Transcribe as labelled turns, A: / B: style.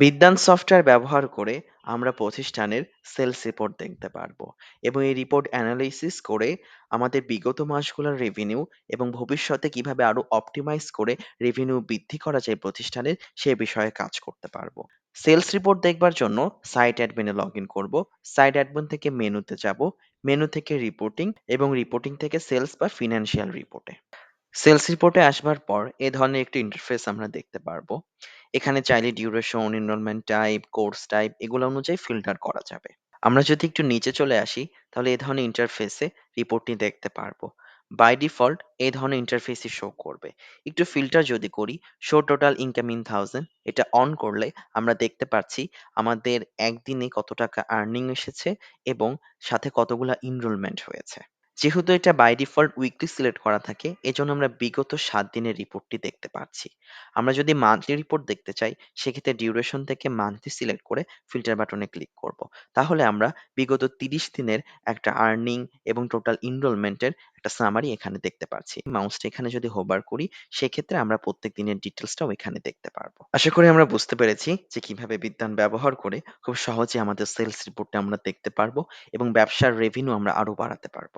A: বিদ্যান সফটওয়্যার ব্যবহার করে আমরা প্রতিষ্ঠানের সেলস রিপোর্ট দেখতে পারব এবং এই রিপোর্ট অ্যানালাইসিস করে আমাদের বিগত মাসগুলোর রেভিনিউ এবং ভবিষ্যতে কীভাবে আরও অপটিমাইজ করে রেভিনিউ বৃদ্ধি করা যায় প্রতিষ্ঠানের সে বিষয়ে কাজ করতে পারব। সেলস রিপোর্ট দেখবার জন্য সাইট অ্যাডমিনে লগ ইন করব। সাইট অ্যাডমিন থেকে মেনুতে যাব। মেনু থেকে রিপোর্টিং এবং রিপোর্টিং থেকে সেলস বা ফিনান্সিয়াল রিপোর্টে সেলস রিপোর্টে আসবার পর এ ধরনের একটি ইন্টারফেস আমরা দেখতে পারব। এখানে চাইলে duration enrolment type course type এগুলো অনুযায়ী ফিল্টার করা যাবে। আমরা যদি একটু নিচে চলে আসি, তাহলে এ ধরনের ইন্টারফেসে রিপোর্টটি দেখতে পারব। বাই ডিফল্ট এই ধরনের ইন্টারফেসই শো করবে। একটু ফিল্টার যদি করি show total income in thousand এটা অন করলে আমরা দেখতে পাচ্ছি আমাদের একদিনে কত টাকা আর্নিং এসেছে এবং সাথে কতগুলা ইনরোলমেন্ট হয়েছে। যেহেতু এটা বাই ডিফল্ট উইকলি সিলেক্ট করা থাকে, এজন্য আমরা বিগত সাত দিনের রিপোর্টটি দেখতে পাচ্ছি। আমরা যদি মান্থলি রিপোর্ট দেখতে চাই, সেক্ষেত্রে ডিউরেশন থেকে মান্থলি সিলেক্ট করে ফিল্টার বাটনে ক্লিক করব। তাহলে আমরা বিগত তিরিশ দিনের একটা আর্নিং এবং টোটাল ইনরোলমেন্টের একটা সামারি এখানে দেখতে পাচ্ছি। মাউসটা এখানে যদি হোবার করি, সেক্ষেত্রে আমরা প্রত্যেক দিনের ডিটেলসটাও এখানে দেখতে পারব। আশা করি আমরা বুঝতে পেরেছি যে কীভাবে বিদ্যান ব্যবহার করে খুব সহজে আমাদের সেলস রিপোর্টটা আমরা দেখতে পারব এবং ব্যবসার রেভিনিউ আমরা আরও বাড়াতে পারব।